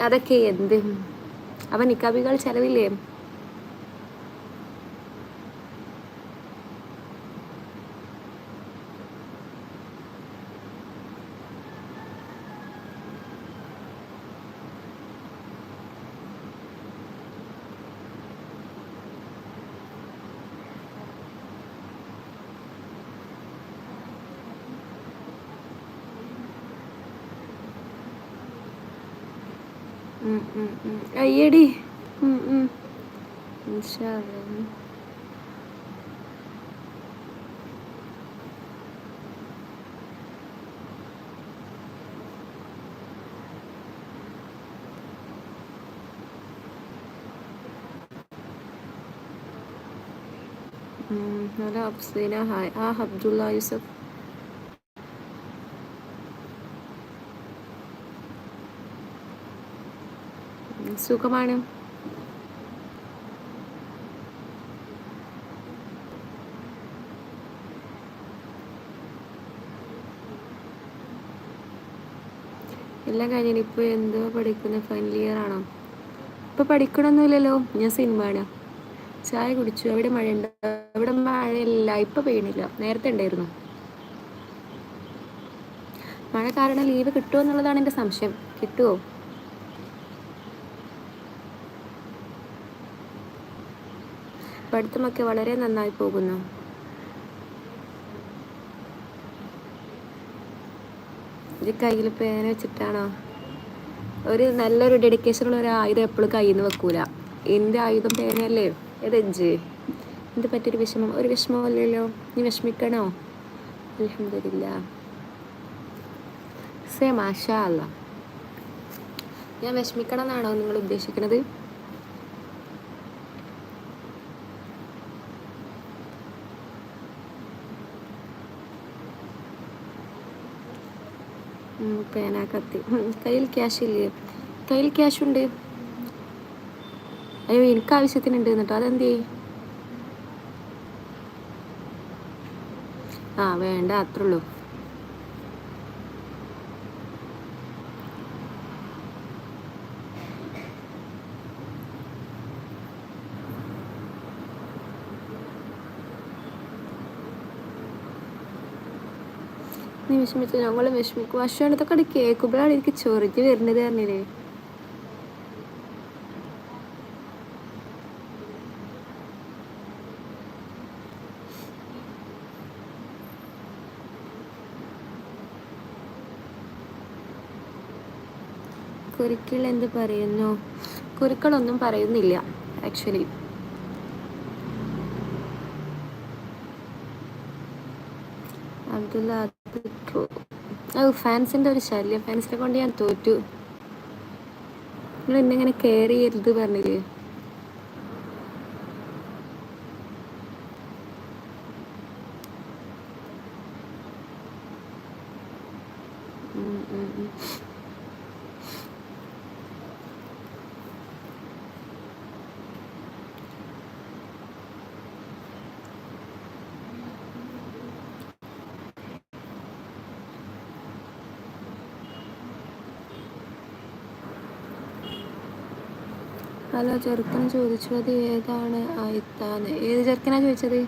അതൊക്കെ എന്ത്? അവൻ നിക്കാബികൾ ചെലവില്ലേ? അയ്യടി. ഹലോ അഫ്സീന. ഹായ്. ആ അബ്ദുള്ള യൂസഫ്. സുഖമാണ്. എല്ലാം കഴിഞ്ഞു ഇപ്പോൾ എന്തോ പഠിക്കുന്ന ഫൈനൽ ഇയർ ആണോ? ഇപ്പോൾ പഠിക്കണമൊന്നുമില്ലല്ലോ ഞാൻ സിനിമയാണ് ചായ കുടിച്ചു അവിടെ മഴയുണ്ട്. അവിടെ മഴയില്ല ഇപ്പൊ പെയ്യണില്ല. നേരത്തെ ഉണ്ടായിരുന്നു. മഴ കാരണം ലീവ് കിട്ടുമോ എന്നുള്ളതാണ് എന്റെ സംശയം. കിട്ടുമോ പഠിത്തമൊക്കെ വളരെ നന്നായി പോകുന്നു. ഈ കയ്യിൽ പേന വെച്ചിട്ടാണോ? ഒരു നല്ലൊരു ഡെഡിക്കേഷനുള്ള ഒരു ആയുധം എപ്പോഴും കയ്യിൽ നിന്ന് വെക്കൂല. എന്റെ ആയുധം പേനയല്ലേ? ഏതെഞ്ച് എന്ത് പറ്റിയൊരു വിഷമം? ഒരു വിഷമമല്ലല്ലോ നീ വിഷമിക്കണോ? അലഹമില്ല സേ മാഷാ അല്ല. ഞാൻ വിഷമിക്കണം എന്നാണോ നിങ്ങൾ ഉദ്ദേശിക്കുന്നത് പേന കത്തി. കയ്യിൽ ക്യാഷ് ഇല്ലേ? കയ്യിൽ ക്യാഷ് ഉണ്ട്. അയ്യോ എനിക്ക് ആവശ്യത്തിനുണ്ട് എന്നിട്ടോ? അതെന്തേ ആ വേണ്ട അത്രേ ഉള്ളൂ. നീ വിഷമിച്ചു? ഞങ്ങൾ വിഷമിക്കും. വർഷമാണ് അവിടെ കേൾക്കുമ്പോഴാണ് എനിക്ക് ചൊറിഞ്ഞ് വരുന്നത് പറഞ്ഞില്ലേ കുരുക്കൾ എന്ത് പറയുന്നു? കുരുക്കളൊന്നും പറയുന്നില്ല ആക്ച്വലി അബ്ദുള്ള ഓ ഫാൻസിന്റെ ഒരു ശല്യം. ഫാൻസിനെ കൊണ്ട് ഞാൻ തോറ്റു. നിങ്ങൾ എന്നെങ്ങനെ കെയർ ചെയ്യരുത് പറഞ്ഞില്ലേ ഉം, ഹലോ ചെറുക്കൻ ചോദിച്ചു അത് ഏതാണ് ആയിത്താന്ന് ഏത് ചെറുക്കനാ ചോദിച്ചത്?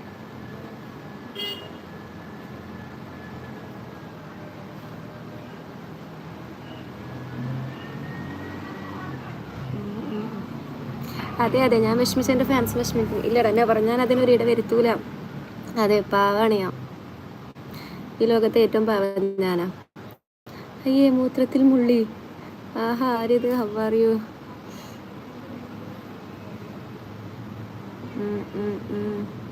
അതെ അതെ. ഞാൻ വിഷമിച്ച എന്റെ ഫാൻസ് വിഷമിക്കും. ഇല്ലടാ എന്നെ പറഞ്ഞു ഞാൻ അതിനൊരു ഇട വരുത്തൂല. അതെ പാവാണ് ഞാൻ ഈ ലോകത്തെ ഏറ്റവും പാവം ഞാനാ. അയ്യേ മൂത്രത്തിൽ മുള്ളി. ആഹാ ആരിത്? ഹവാറിയോ 嗯嗯嗯。